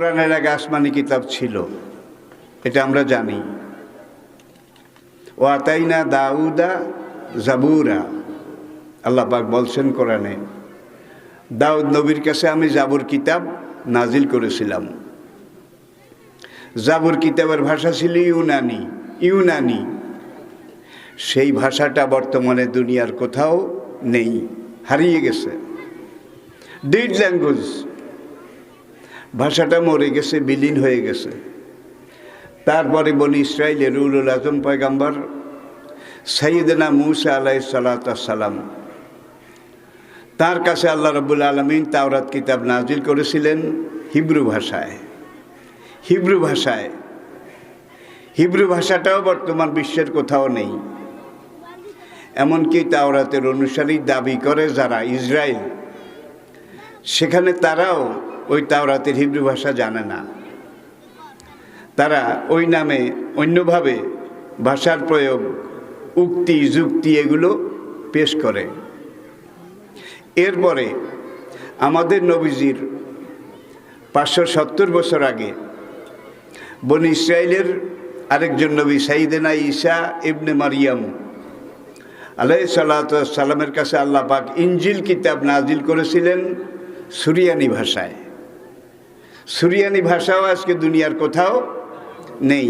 কোরআনের আগে আসমানি কিতাব ছিল। এটা আমরা জানি। ও আতাইনা দাউদা জাবুরা। আল্লাহ পাক বলছেন কোরআনে, দাউদ নবীর কাছে আমি জাবুর কিতাব নাজিল করেছিলাম। জাবুর কিতাবের ভাষা ছিল ইউনানি ইউনানি। সেই ভাষাটা বর্তমানে দুনিয়ার কোথাও নেই, হারিয়ে গেছে। ডিড ল্যাঙ্গুয়েজ ভাষাটা মরে গেছে, বিলীন হয়ে গেছে। তারপরে বনি ইসরায়েলের উলুল আজম পয়গাম্বর সৈয়দনা মুসা আলাই সালাম তার কাছে আল্লাহ রবুল আলমিন তাওরাত কিতাব নাজিল করেছিলেন হিব্রু ভাষায়। হিব্রু ভাষায়। হিব্রু ভাষাটাও বর্তমান বিশ্বের কোথাও নেই। এমনকি তাওরাতের অনুসারী দাবি করে যারা ইসরায়েল সেখানে তারাও ওই তাওরাতের হিব্রু ভাষা জানে না। তারা ওই নামে অন্যভাবে ভাষার প্রয়োগ, উক্তি, যুক্তি এগুলো পেশ করে। এরপরে আমাদের নবীজির পাঁচশো সত্তর বছর আগে বন ইসরায়েলের আরেকজন নবী সাইদেনা ঈসা ইবনে মারিয়াম আলাই সাল্লামের কাছে আল্লাহ পাক ইঞ্জিল কিতাব নাজিল করেছিলেন সুরিয়ানি ভাষায়। সুরিয়ানি ভাষাও আজকে দুনিয়ার কোথাও নেই।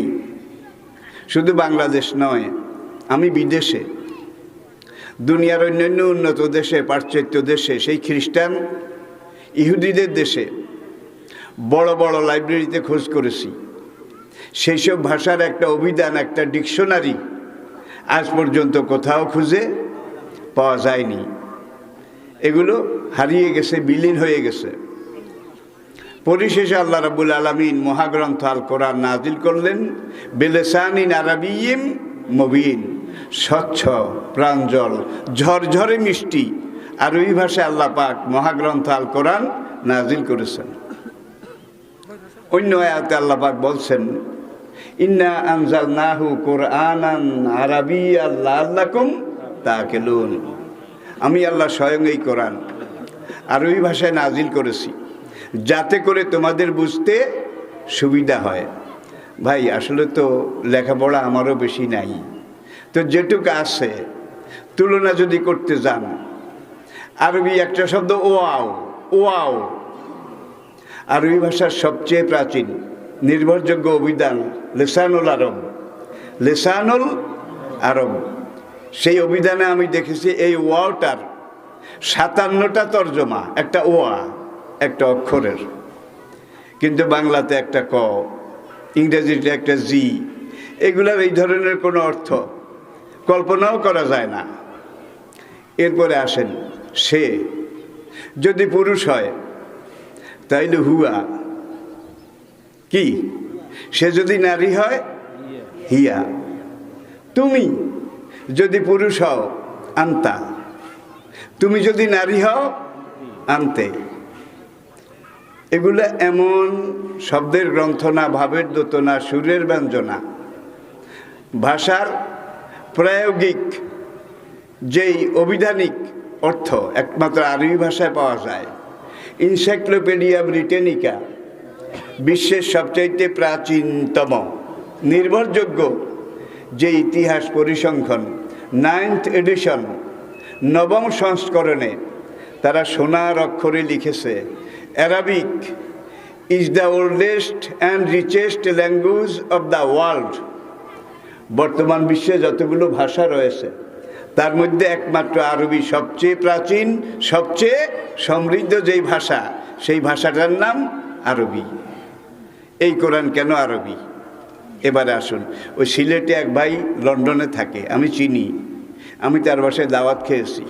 শুধু বাংলাদেশ নয়, আমি বিদেশে। দুনিয়ার অন্যান্য উন্নত দেশে, পাশ্চাত্য দেশে, সেই খ্রিস্টান ইহুদিদের দেশে বড় বড় লাইব্রেরিতে খোঁজ করেছি। সেই সব ভাষার একটা অভিধান, একটা ডিকশনারি আজ পর্যন্ত কোথাও খুঁজে পাওয়া যায়নি। এগুলো হারিয়ে গেছে, বিলীন হয়ে গেছে। পরিশেষে আল্লাহ রাবুল আলমিন মহাগ্রন্থ আল কোরআন নাজিল করলেন, বেলেসানিন আরবিম মবিন, স্বচ্ছ প্রাঞ্জল ঝরঝরে মিষ্টি। আর ওই ভাষায় আল্লাহ পাক মহাগ্রন্থ আল কোরআন নাজিল করেছেন। অন্য আয়াতে আল্লাহ পাক বলছেন, ইন্না আনজাল নাহু কোরআনান আরবি আল্লাহ আল্লাকুম তাকেলুন আমি আল্লাহ স্বয়ং এই কোরআন আর ওই ভাষায় নাজিল করেছি। যাতে করে তোমাদের বুঝতে সুবিধা হয়। ভাই, আসলে তো লেখাপড়া আমারও বেশি নাই। তো যেটুকু আছে, তুলনা যদি করতে যান, আরবি একটা শব্দ ওয়াও ওয়াও। আরবি ভাষার সবচেয়ে প্রাচীন, নির্ভরযোগ্য অভিধান লেসানুল আরব। লেসানুল আরব। সেই অভিধানে আমি দেখেছি এই ওয়াওটার সাতান্নটা তর্জমা, একটা ওয়া। একটা অক্ষরের। কিন্তু বাংলাতে একটা ক, ইংরেজিতে একটা জি, এগুলার এই ধরনের কোনো অর্থ কল্পনাও করা যায় না। এরপরে আসেন সে, যদি পুরুষ হয়, তাইলে হুয়া। কি? সে যদি নারী হয়, হিয়া। তুমি যদি পুরুষ হও, আন্তা। তুমি যদি নারী হও, আনতে। এগুলো এমন শব্দের গ্রন্থনা ভাবের দোতনা সুরের ব্যঞ্জনা। ভাষার প্রায়োগিক যেই অভিধানিক অর্থ, একমাত্র আরবি ভাষায় পাওয়া যায়। ইনসাইক্লোপিডিয়া ব্রিটেনিকা বিশ্বের সবচাইতে প্রাচীনতম, নির্ভরযোগ্য যে ইতিহাস পরিসংখ্যান নাইন্থ এডিশন নবম সংস্করণে তারা সোনার অক্ষরে লিখেছে Arabic is the oldest and richest language of the world বর্তমান বিশ্বে যতগুলো ভাষা রয়েছে, তার মধ্যে একমাত্র আরবি সবচেয়ে প্রাচীন, সবচেয়ে সমৃদ্ধ যেই ভাষা, সেই ভাষাটার নাম আরবি। এই কোরআন কেন আরবি? এবারে আসুন, ওই সিলেটে এক ভাই লন্ডনে থাকে, আমি চিনি। আমি তার বাসায় দাওয়াত খেয়েছি।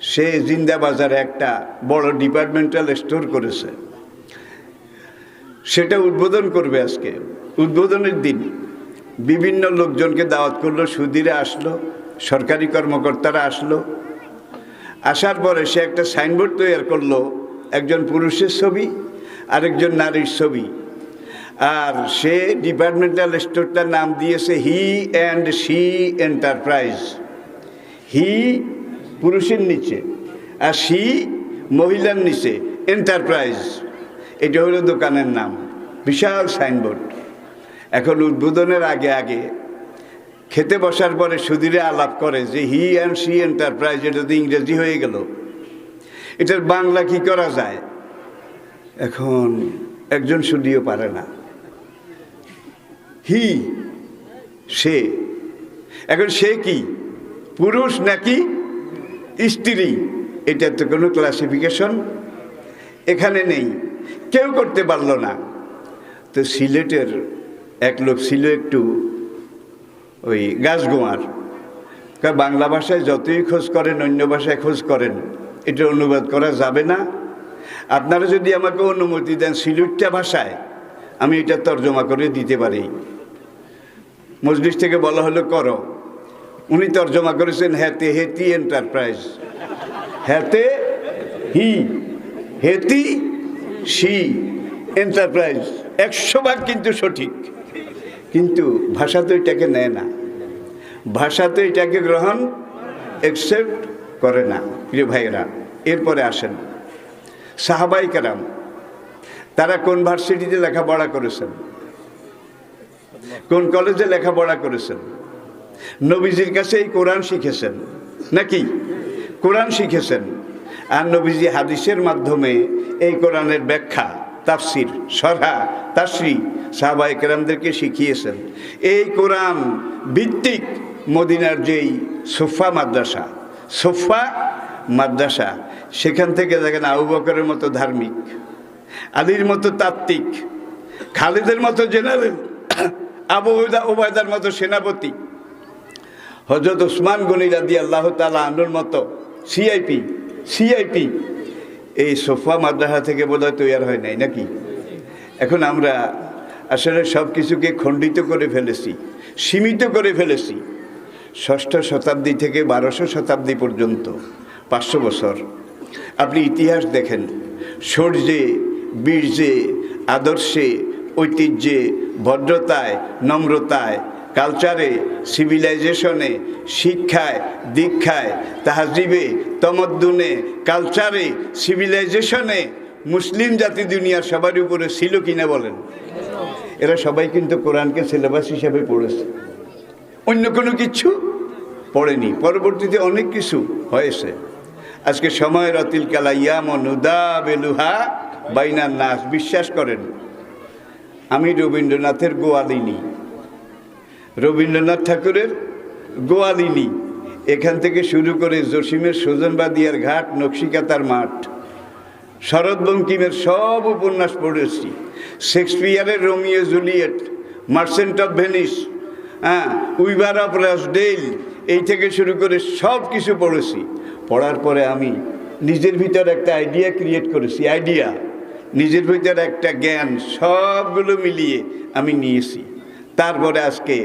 সে জিন্দা বাজারে একটা বড় ডিপার্টমেন্টাল স্টোর করেছে। সেটা উদ্বোধন করবে আজকে। উদ্বোধনের দিন বিভিন্ন লোকজনকে দাওয়াত করল সুদিরে আসলো, সরকারি কর্মকর্তারা আসলো। আসার পরে সে একটা সাইনবোর্ড তৈরি করল, একজন পুরুষের ছবি, আরেকজন নারীর ছবি। আর সে ডিপার্টমেন্টাল স্টোরটার নাম দিয়েছে he and she enterprise he পুরুষের নিচে আর শি মহিলার নিচে এন্টারপ্রাইজ এটা হলো দোকানের নাম, বিশাল সাইনবোর্ড। এখন উদ্বোধনের আগে আগে খেতে বসার পরে সুধীরে আলাপ করে যে হি অ্যান্ড সি এন্টারপ্রাইজ এটা তো ইংরেজি হয়ে গেল। এটার বাংলা কি করা যায়? এখন একজন সুদিও পারে না। হি, সে। এখন সে কি? পুরুষ নাকি স্ত্রী, এটা তো কোনো ক্লাসিফিকেশন এখানে নেই। কেউ করতে পারল না। তো সিলেটের এক লোক ছিল একটু ওই গাছগোয়ার বাংলা ভাষায় যতই খোঁজ করেন, অন্য ভাষায় খোঁজ করেন, এটা অনুবাদ করা যাবে না। আপনারা যদি আমাকে অনুমতি দেন সিলেটটা ভাষায়, আমি এটা তর্জমা করে দিতে পারি। মজলিস থেকে বলা হলো, করো। উনি তর্জমা করেছেন হ্যাতে হেতি এন্টারপ্রাইজ হ্যাতে হি, হেতি সি এন্টারপ্রাইজ একশো ভাগ কিন্তু সঠিক। কিন্তু ভাষা তো এটাকে নেয় না। ভাষা তো এটাকে গ্রহণ একসেপ্ট করে না, প্রিয় ভাইয়েরা। এরপরে আসেন। সাহাবাই কারাম, তারা কোন ভার্সিটিতে লেখাপড়া করেছেন? কোন কলেজে লেখাপড়া করেছেন? নবীজির কাছে এই কোরআন শিখেছেন। নাকি? কোরআন শিখেছেন। আর নবীজি হাদিসের মাধ্যমে এই কোরআনের ব্যাখ্যা, তাফসির, সরহা তাসরি সাহাবা একরামদেরকে শিখিয়েছেন। এই কোরআন ভিত্তিক মদিনার যেই সোফা মাদ্রাসা সোফা মাদ্রাসা, সেখান থেকে দেখেন আবু বকরের মতো ধার্মিক, আলীর মতো তাত্ত্বিক, খালিদের মতো জেনারেল, আবু ওবায়দার মতো সেনাপতি হজরত ওসমান গনি রাদি আল্লাহ তালা আনুর মতো সিআইপি সিআইপি এই সোফা মাদ্রাসা থেকে বোধহয় তৈরি হয় নাই নাকি? এখন আমরা আসলে সব কিছুকে খণ্ডিত করে ফেলেছি, সীমিত করে ফেলেছি। ষষ্ঠ শতাব্দী থেকে বারোশো শতাব্দী পর্যন্ত, পাঁচশো বছর। আপনি ইতিহাস দেখেন শৌর্যে বীর্যে, আদর্শে, ঐতিহ্যে, ভদ্রতায়, নম্রতায় কালচারে সিভিলাইজেশনে শিক্ষায়, দীক্ষায়, তাহাজিবে, তমদ্দুনে, কালচারে সিভিলাইজেশনে মুসলিম জাতি দুনিয়ার সবার উপরে ছিল কিনা বলেন? এরা সবাই কিন্তু কোরআনকে সিলেবাস হিসাবে পড়েছে। অন্য কোনো কিছু পড়েনি। পরবর্তীতে অনেক কিছু হয়েছে। আজকে সময় রতিল কালা ইয়ামন উদা বেলুহা বাইনার নাচ বিশ্বাস করেন, আমি রবীন্দ্রনাথের গোয়ালিনী। রবীন্দ্রনাথ ঠাকুরের গোয়ালিনী। এখান থেকে শুরু করে জসিমের সুজনবাদিয়ার ঘাট, নকশিকাতার মাঠ, শরৎ বঙ্কিমের সব উপন্যাস পড়েছি। শেক্সপিয়ারের Romeo Juliet, merchant of Venice হ্যাঁ উইবার অফ রাসডেল এই থেকে শুরু করে সব কিছু পড়েছি। পড়ার পরে আমি নিজের ভিতর একটা আইডিয়া ক্রিয়েট করেছি আইডিয়া নিজের ভিতর একটা জ্ঞান, সবগুলো মিলিয়ে আমি নিয়েছি। তারপরে আজকে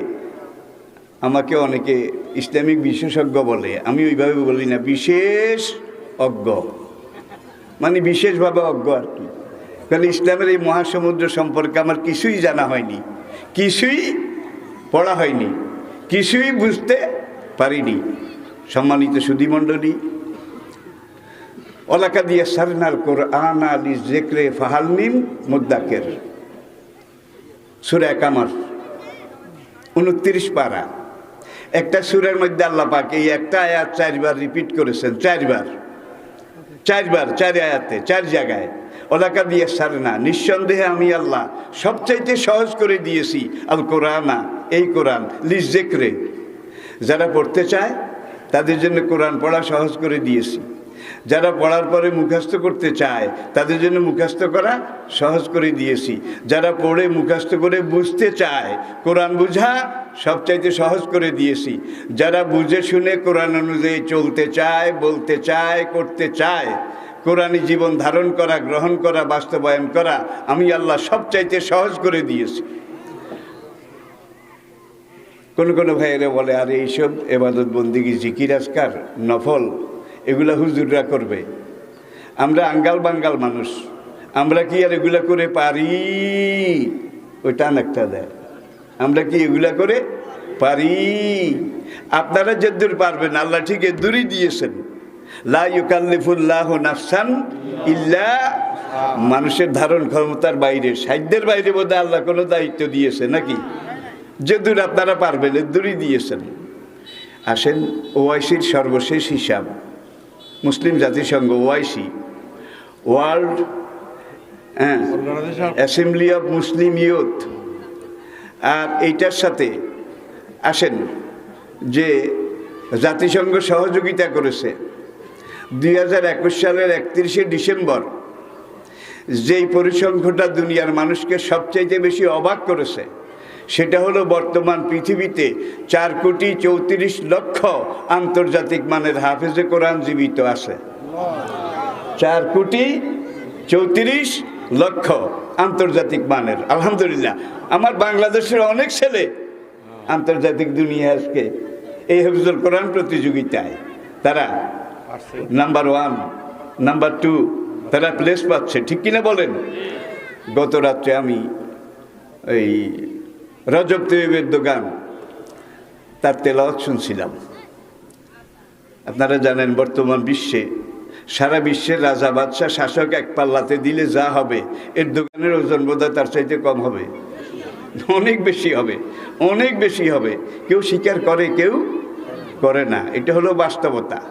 আমাকে অনেকে ইসলামিক বিশেষজ্ঞ বলে, আমি ওইভাবে বলি না, বিশেষ অজ্ঞ। মানে বিশেষভাবে অজ্ঞ আর কি। কারণ ইসলামের এই মহাসমুদ্র সম্পর্কে আমার কিছুই জানা হয়নি, কিছুই পড়া হয়নি, কিছুই বুঝতে পারিনি। সম্মানিত সুধীমণ্ডলী অলাকা দিয়ে সারনাল কোরআন আলী জেকরে ফাহালমিম মুদ্দাকের সুরা কামার উনত্রিশ পারা। একটা সুরের মধ্যে আল্লাহ পাক এই একটা আয়াত চারবার রিপিট করেছেন, চারবার। চারবার, চার আয়াতে, চার জায়গায়। ওলাকা দিয়ে সারে না নিঃসন্দেহে আমি আল্লাহ সবচাইতে সহজ করে দিয়েছি আল কোরআনা এই কোরআন লিজ জেকরে যারা পড়তে চায়, তাদের জন্য কোরআন পড়া সহজ করে দিয়েছি। যারা পড়ার পরে মুখস্থ করতে চায়, তাদের জন্য মুখস্থ করা সহজ করে দিয়েছি। যারা পড়ে মুখস্থ করে বুঝতে চায়, কোরআন বুঝা সবচাইতে সহজ করে দিয়েছি। যারা বুঝে শুনে কোরআন অনুযায়ী চলতে চায়, বলতে চায়, করতে চায় কোরআনী জীবন ধারণ করা, গ্রহণ করা, বাস্তবায়ন করা, আমি আল্লাহ সবচাইতে সহজ করে দিয়েছি। কোন কোন ভাইয়েরা বলে, আর এইসব এবাদত বন্দিগি জিকির আজকার নফল। এগুলা হুজুররা করবে। আমরা আঙ্গাল বাঙ্গাল মানুষ। আমরা কি আর এগুলা করে পারি? ওই টান একটা দেয়। আমরা কি এগুলা করে পারি? আপনারা যেদূর পারবেন, আল্লাহ ঠিক এদূরই দিয়েছেন। লা নাফসান মানুষের ধারণ ক্ষমতার বাইরে সাধ্যের বাইরে বোধহয় আল্লাহ কোনো দায়িত্ব দিয়েছে নাকি? যে দূর আপনারা পারবেন দূরই দিয়েছেন। আসেন ওআইসির সর্বশেষ হিসাব। মুসলিম জাতিসংঘ ওআইসি ওয়ার্ল্ড হ্যাঁ অ্যাসেম্বলি অফ মুসলিম ইউথ আর এইটার সাথে আসেন যে জাতিসংঘ সহযোগিতা করেছে। দুই হাজার একুশ সালের একত্রিশে ডিসেম্বর, যেই পরিসংখ্যটা দুনিয়ার মানুষকে সবচাইতে বেশি অবাক করেছে সেটা হলো বর্তমান পৃথিবীতে চার কোটি চৌত্রিশ লক্ষ আন্তর্জাতিক মানের হাফেজে কোরআন জীবিত আছে। চার কোটি চৌত্রিশ লক্ষ আন্তর্জাতিক মানের। আলহামদুলিল্লাহ, আমার বাংলাদেশের অনেক ছেলে আন্তর্জাতিক দুনিয়া আজকে এই হেফজুল কোরআন প্রতিযোগিতায়। তারা নাম্বার ওয়ান, নাম্বার টু, তারা প্লেস পাচ্ছে। ঠিক কিনা বলেন? গত রাত্রে আমি এই রজব তৈবের দোকান তার তেলাওয়াত শুনছিলাম। আপনারা জানেন, বর্তমান বিশ্বে, সারা বিশ্বের রাজা, বাদশাহ, শাসক এক পাল্লাতে দিলে যা হবে, এর দোকানের ওজন বোধহয় তার চাইতে কম হবে। অনেক বেশি হবে, অনেক বেশি হবে। কেউ স্বীকার করে, কেউ করে না। এটা হলো বাস্তবতা।